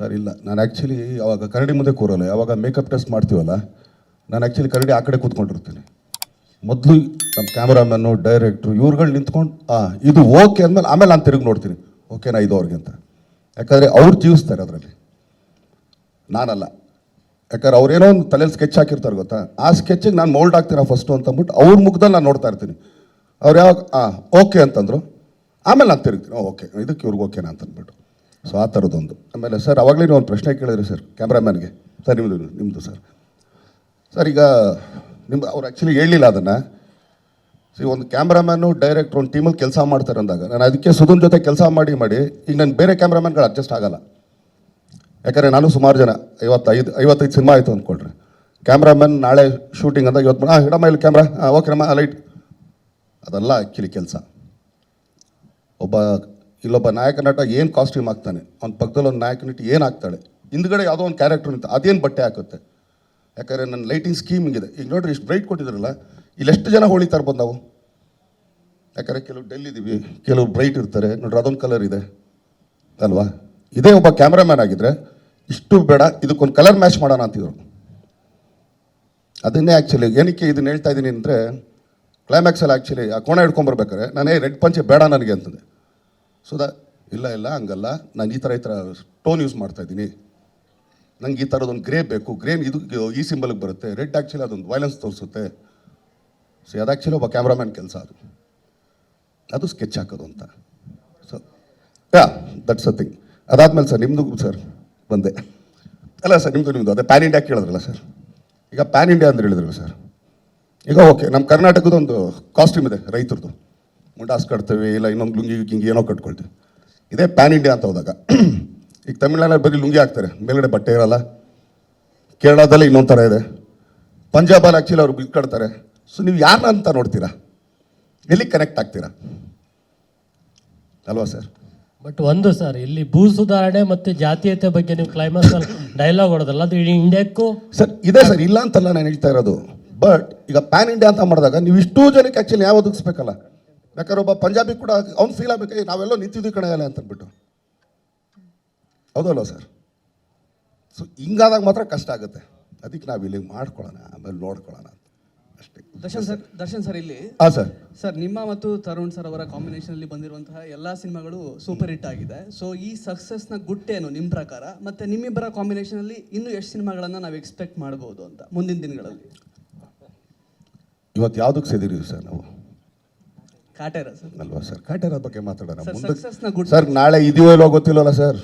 Sir, ಇಲ್ಲ. ನಾನು actually ಅವಾಗ ಕರಡಿ ಮುಂದೆ ಕೂರಲ್ಲ, ಯಾವಾಗ ಮೇಕಪ್ ಟೆಸ್ಟ್ ಮಾಡ್ತೀವಲ್ಲ, ನಾನು ಆ್ಯಕ್ಚುಲಿ ಕರಡಿ ಆ ಕಡೆ ಕೂತ್ಕೊಂಡಿರ್ತೀನಿ. ಮೊದಲು ನಮ್ಮ ಕ್ಯಾಮ್ರಾಮನ್ನು ಡೈರೆಕ್ಟ್ರು ಇವ್ರುಗಳು ನಿಂತ್ಕೊಂಡು ಹಾಂ ಇದು ಓಕೆ ಅಂದಮೇಲೆ ಆಮೇಲೆ ನಾನು ತಿರುಗಿ ನೋಡ್ತೀನಿ. ಓಕೆನಾ ಇದು ಅವ್ರಿಗೆ ಅಂತ. ಯಾಕಂದರೆ ಅವ್ರು ಜೀವಿಸ್ತಾರೆ ಅದರಲ್ಲಿ. ನಾನಲ್ಲ. ಯಾಕಂದ್ರೆ ಅವ್ರೇನೋ ಒಂದು ತಲೆಯಲ್ಲಿ ಸ್ಕೆಚ್ ಹಾಕಿರ್ತಾರೆ ಗೊತ್ತಾ? ಆ ಸ್ಕೆಚ್ಗೆ ನಾನು ಮೋಲ್ಡ್ ಆಗ್ತೀರಾ ಫಸ್ಟು ಅಂತಂದ್ಬಿಟ್ಟು ಅವ್ರ ಮುಖದಲ್ಲಿ ನಾನು ನೋಡ್ತಾ ಇರ್ತೀನಿ. ಅವ್ರು ಯಾವಾಗ ಹಾಂ ಓಕೆ ಅಂತಂದರು. ಆಮೇಲೆ ನಾನು ತಿರುಗ್ತೀನಿ. ಓಕೆ ಇದಕ್ಕೆ ಇವ್ರಿಗೆ ಓಕೆನಾ ಅಂತ ಅಂದ್ಬಿಟ್ಟು ಸೊ ಆ ಥರದ್ದೊಂದು ಆಮೇಲೆ ಸರ್, ಅವಾಗಲೇ ನೀವು ಒಂದು ಪ್ರಶ್ನೆ ಕೇಳಿದ್ರಿ ಸರ್, ಕ್ಯಾಮ್ರಾಮ್ಯಾನ್ಗೆ. ಸರ್ ನಿಮ್ಮದು ನಿಮ್ಮದು ಸರ್. ಸರ್, ಈಗ ನಿಮ್ಮ ಅವ್ರು ಆ್ಯಕ್ಚುಲಿ ಹೇಳಲಿಲ್ಲ ಅದನ್ನು. ಸೊ ಒಂದು ಕ್ಯಾಮ್ರಾಮ್ಯಾನು ಡೈರೆಕ್ಟ್ರ್ ಒಂದು ಟೀಮಲ್ಲಿ ಕೆಲಸ ಮಾಡ್ತಾರೆ ಅಂದಾಗ, ನಾನು ಅದಕ್ಕೆ ಸುಧನ್ ಜೊತೆ ಕೆಲಸ ಮಾಡಿ ಮಾಡಿ, ಈಗ ನಾನು ಬೇರೆ ಕ್ಯಾಮ್ರಾಮ್ಯಾನ್ಗಳು ಅಡ್ಜಸ್ಟ್ ಆಗಲ್ಲ. ಯಾಕಂದರೆ ನಾನು ಸುಮಾರು ಜನ, ಐವತ್ತೈದು ಐವತ್ತೈದು ಸಿನಿಮಾ ಆಯಿತು ಅಂದ್ಕೊಳ್ರಿ ಕ್ಯಾಮ್ರಾಮನ್ ನಾಳೆ ಶೂಟಿಂಗ್ ಅಂದಾಗ ಇವತ್ತು ಹಾಂ ಇಡಮ್ಮ ಇಲ್ಲಿ ಕ್ಯಾಮ್ರಾ ಹಾಂ ಓಕೆ ನಮ್ಮ ಲೈಟ್ ಅದೆಲ್ಲ ಆ್ಯಕ್ಚುಲಿ ಕೆಲಸ. ಒಬ್ಬ ಇಲ್ಲೊಬ್ಬ ನಾಯಕ ನಟ ಏನು ಕಾಸ್ಟ್ಯೂಮ್ ಹಾಕ್ತಾನೆ? ಅವ್ನ ಪಕ್ಕದಲ್ಲಿ ಒಂದು ನಾಯಕ ನಟಿ ಏನು ಹಾಕ್ತಾಳೆ? ಹಿಂದ್ಗಡೆ ಯಾವುದೋ ಒಂದು ಕ್ಯಾರೆಕ್ಟರ್ ನಿಂತ ಅದೇನು ಬಟ್ಟೆ ಹಾಕುತ್ತೆ? ಯಾಕಂದರೆ ನನ್ನ ಲೈಟಿಂಗ್ ಸ್ಕೀಮ್ ಇದೆ. ಈಗ ನೋಡ್ರಿ, ಇಷ್ಟು ಬ್ರೈಟ್ ಕೊಟ್ಟಿದ್ರಲ್ಲ, ಇಲ್ಲಿ ಎಷ್ಟು ಜನ ಹೋಳಿ ತರ್ಬೋದು ನಾವು? ಯಾಕಂದರೆ ಕೆಲವು ಡೆಲ್ ಇದ್ದೀವಿ ಕೆಲವು ಬ್ರೈಟ್ ಇರ್ತಾರೆ. ನೋಡ್ರಿ, ಅದೊಂದು ಕಲರ್ ಇದೆ. ಅಲ್ವಾ? ಇದೇ ಒಬ್ಬ ಕ್ಯಾಮ್ರಾಮ್ಯಾನ್ ಆಗಿದ್ರೆ ಇಷ್ಟು ಬೇಡ, ಇದಕ್ಕೊಂದು ಕಲರ್ ಮ್ಯಾಚ್ ಮಾಡೋಣ ಅಂತಿದ್ರು. ಅದನ್ನೇ ಆ್ಯಕ್ಚುಲಿ ಏನಕ್ಕೆ ಇದನ್ನ ಹೇಳ್ತಾ ಇದ್ದೀನಿ ಅಂದರೆ ಕ್ಲೈಮ್ಯಾಕ್ಸಲ್ಲಿ ಆ್ಯಕ್ಚುಲಿ ಆ ಕೋಣ ಹಿಡ್ಕೊಂಬರ್ಬೇಕಾದ್ರೆ ನಾನೇ ರೆಡ್ ಪಂಚೆ ಬೇಡ ನನಗೆ ಅಂತಂದೆ ಸೊ ದ ಇಲ್ಲ ಇಲ್ಲ, ಹಂಗಲ್ಲ. ನಾನು ಈ ಥರ ಈ ಥರ ಟೋನ್ ಯೂಸ್ ಮಾಡ್ತಾ ಇದ್ದೀನಿ. ನಂಗೆ ಈ ಥರದೊಂದು ಗ್ರೇ ಬೇಕು. ಗ್ರೇನ್ ಇದು ಈ ಸಿಂಬಲ್ಗೆ ಬರುತ್ತೆ. ರೆಡ್ ಆ್ಯಕ್ಚುಲಿ ಅದೊಂದು ವೈಲೆನ್ಸ್ ತೋರಿಸುತ್ತೆ. ಸೊ ಅದು ಆ್ಯಕ್ಚುಲಿ ಒಬ್ಬ ಕ್ಯಾಮ್ರಾಮ್ಯಾನ್ ಕೆಲಸ ಅದು. ಅದು ಸ್ಕೆಚ್ ಹಾಕೋದು ಅಂತ. So ya that's a thing ಅದಾದಮೇಲೆ ಸರ್ ನಿಮ್ಮದು ಸರ್ ಬಂದೆ. ಅಲ್ಲ ಸರ್ ನಿಮ್ಮದು ನಿಮ್ಮದು ಅದೇ ಪ್ಯಾನ್ ಇಂಡಿಯಾ ಕೇಳಿದ್ರಲ್ಲ ಸರ್ ಈಗ ಪ್ಯಾನ್ ಇಂಡಿಯಾ ಅಂತ ಹೇಳಿದ್ರಲ್ಲ ಸರ್ ಈಗ ಓಕೆ ನಮ್ಮ ಕರ್ನಾಟಕದ ಒಂದು ಕಾಸ್ಟ್ಯೂಮ್ ಇದೆ, ರೈತರದು. ಮುಂಡಾಸ್ ಕಟ್ತೇವೆ ಇಲ್ಲ ಇನ್ನೊಂದು ಲುಂಗಿ ಗಿಂಗಿ ಏನೋ ಕಟ್ಕೊಳ್ತೀವಿ. ಇದೇ ಪ್ಯಾನ್ ಇಂಡಿಯಾ ಅಂತ ಹೋದಾಗ. ಈಗ ತಮಿಳ್ನಾಡಲ್ಲಿ ಬರೀ ಲುಂಗಿ ಹಾಕ್ತಾರೆ ಮೇಲ್ಗಡೆ ಬಟ್ಟೆ ಇರಲ್ಲ. ಕೇರಳದಲ್ಲಿ ಇನ್ನೊಂದು ಥರ ಇದೆ. ಪಂಜಾಬಲ್ಲಿ ಆ್ಯಕ್ಚುಲಿ ಅವ್ರು ಇದು ಕಟ್ತಾರೆ ಸೊ ನೀವು ಯಾರನ್ನ ಅಂತ ನೋಡ್ತೀರಾ? ಎಲ್ಲಿ ಕನೆಕ್ಟ್ ಆಗ್ತೀರಾ? ಅಲ್ವಾ ಸರ್ ಬಟ್ ಒಂದು ಸರ್ ಇಲ್ಲಿ ಭೂ ಸುಧಾರಣೆ ಮತ್ತು ಜಾತೀಯತೆ ಬಗ್ಗೆ ನೀವು ಕ್ಲೈಮ್ಯಾಕ್ಸ್ ಡೈಲಾಗ್ ಹೊಡೆದಲ್ಲ ಅದು ಇಡೀ ಇಂಡಿಯಾಕ್ಕೂ ಸರ್ ಇದೆ ಸರ್ ಇಲ್ಲ ಅಂತಲ್ಲ ನಾನು ಹೇಳ್ತಾ ಇರೋದು. ಬಟ್ ಈಗ ಪ್ಯಾನ್ ಇಂಡಿಯಾ ಅಂತ ಮಾಡಿದಾಗ ನೀವು ಇಷ್ಟು ಜನಕ್ಕೆ ಆ್ಯಕ್ಚುಲಿ ಯಾವ ಒದಗಿಸ್ಬೇಕಲ್ಲ. ಯಾಕಂದ್ರೆ ಒಬ್ಬ ಪಂಜಾಬಿ ಕೂಡ ಅವ್ನು ಫೀಲ್ ಆಗ್ಬೇಕು ನಾವೆಲ್ಲ ನಾವೆಲ್ಲೋ ಕಣೆ ಅಂತ ಅಂದ್ಬಿಟ್ಟು ಹೌದಲ್ಲ ಸರ್? ಸೊ ಹಿಂಗಾದಾಗ ಮಾತ್ರ ಕಷ್ಟ ಆಗುತ್ತೆ. ಅದಕ್ಕೆ ನಾವು ಇಲ್ಲಿ ಮಾಡ್ಕೊಳ್ಳೋಣ ಆಮೇಲೆ ನೋಡ್ಕೊಳ್ಳೋಣ ಅಂತ. ಅಷ್ಟೇ. ದರ್ಶನ್ ಸರ್ ದರ್ಶನ್ ಸರ್ ಇಲ್ಲಿ. ಹಾಂ ಸರ್. ಸರ್ ನಿಮ್ಮ ಮತ್ತು ತರುಣ್ ಸರ್ ಅವರ ಕಾಂಬಿನೇಷನ್ ಅಲ್ಲಿ ಬಂದಿರುವಂತಹ ಎಲ್ಲಾ ಸಿನಿಮಾಗಳು ಸೂಪರ್ ಹಿಟ್ ಆಗಿದೆ. ಸೊ ಈ ಸಕ್ಸಸ್ನ ಗುಟ್ಟೇನು ನಿಮ್ಮ ಪ್ರಕಾರ? ಮತ್ತೆ ನಿಮ್ಮಿಬ್ಬರ ಕಾಂಬಿನೇಷನ್ ಅಲ್ಲಿ ಇನ್ನು ಎಷ್ಟು ಸಿನಿಮಾಗಳನ್ನ ನಾವು ಎಕ್ಸ್ಪೆಕ್ಟ್ ಮಾಡಬಹುದು ಅಂತ ಮುಂದಿನ ದಿನಗಳಲ್ಲಿ? ಇವತ್ತು ಯಾವುದಕ್ಕೆ ಸೇದಿರಿ ಸರ್ ನಾವು? ಕಾಟೇರ ಸರ್. ಅಲ್ವಾ ಸರ್? ಕಾಟೇರ ಬಗ್ಗೆ ಮಾತಾಡೋಣ. ಸರ್, ಗುಡ್ ನಾಳೆ ಇದೆಯೋ ಇಲ್ಲೋ ಗೊತ್ತಿಲ್ಲಲ್ಲ ಸರ್?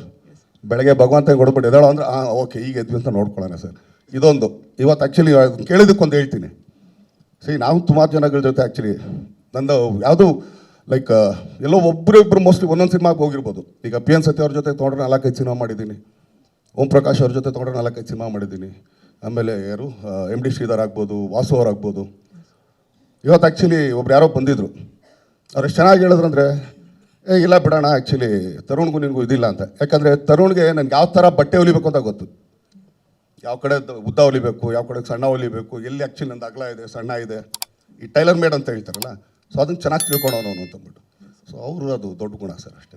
ಬೆಳಗ್ಗೆ ಭಗವಂತ ಕೊಡ್ಬಿಟ್ಟು ಎದ್ದೇಳೋ ಅಂದ್ರೆ ಹಾಂ ಓಕೆ ಈಗ ಎದ್ವಿ ಅಂತ ನೋಡ್ಕೊಳ್ಳೋಣ ಸರ್. ಇದೊಂದು. ಇವತ್ತು ಆ್ಯಕ್ಚುಲಿ ಕೇಳಿದಕ್ಕೊಂದು ಹೇಳ್ತೀನಿ. ಸರಿ ನಾವು ಸುಮಾರು ಜನಗಳ ಜೊತೆ ಆ್ಯಕ್ಚುಲಿ ನಂದು ಯಾವುದು ಲೈಕ್ ಎಲ್ಲೋ ಒಬ್ಬರಿಬ್ಬರು ಮೋಸ್ಟ್ಲಿ ಒಂದೊಂದು ಸಿನಿಮಾಗೆ ಹೋಗಿರ್ಬೋದು. ಈಗ ಪಿ ಎನ್ ಸತ್ಯ ಅವ್ರ ಜೊತೆ ತೊಗೊಂಡ್ರೆ ನಾಲ್ಕೈದು ಸಿನಿಮಾ ಮಾಡಿದ್ದೀನಿ. ಓಂ ಪ್ರಕಾಶ್ ಅವ್ರ ಜೊತೆ ತೊಗೊಂಡ್ರೆ ನಾಲ್ಕೈದು ಸಿನಿಮಾ ಮಾಡಿದ್ದೀನಿ. ಆಮೇಲೆ ಯಾರು ಎಂ ಡಿ ಶ್ರೀಧರ್ ಆಗ್ಬೋದು ವಾಸು ಅವ್ರು ಆಗ್ಬೋದು. ಇವತ್ತು ಆ್ಯಕ್ಚುಲಿ ಒಬ್ರು ಯಾರೋ ಬಂದಿದ್ರು. ಅವ್ರು ಎಷ್ಟು ಚೆನ್ನಾಗಿ ಹೇಳಿದ್ರಂದ್ರೆ ಏ, ಇಲ್ಲ ಬಿಡೋಣ ಆ್ಯಕ್ಚುಲಿ ತರುಣ್ಗೂ ನಿನಗೂ ಇದಿಲ್ಲ ಅಂತ. ಯಾಕಂದರೆ ತರುಣ್ಗೆ ನನಗೆ ಯಾವ ಥರ ಬಟ್ಟೆ ಹೊಲಿಬೇಕು ಅಂತ ಗೊತ್ತು. ಯಾವ ಕಡೆ ಉದ್ದ ಹೊಲಿಬೇಕು, ಯಾವ ಕಡೆ ಸಣ್ಣ ಹೊಲಿಬೇಕು, ಎಲ್ಲಿ ಆ್ಯಕ್ಚುಲಿ ನಂದು ಅಗಲ ಇದೆ, ಸಣ್ಣ ಇದೆ, ಈ ಟೈಲರ್ ಮೇಡ್ ಅಂತ ಹೇಳ್ತಾರಲ್ಲ, ಸೊ ಅದನ್ನು ಚೆನ್ನಾಗಿ ತಿಳ್ಕೊಳೋನು ಅಂತಂದ್ಬಿಟ್ಟು ಸೊ ಅವರು ಅದು ದೊಡ್ಡ ಗುಣ ಸರ್ ಅಷ್ಟೇ.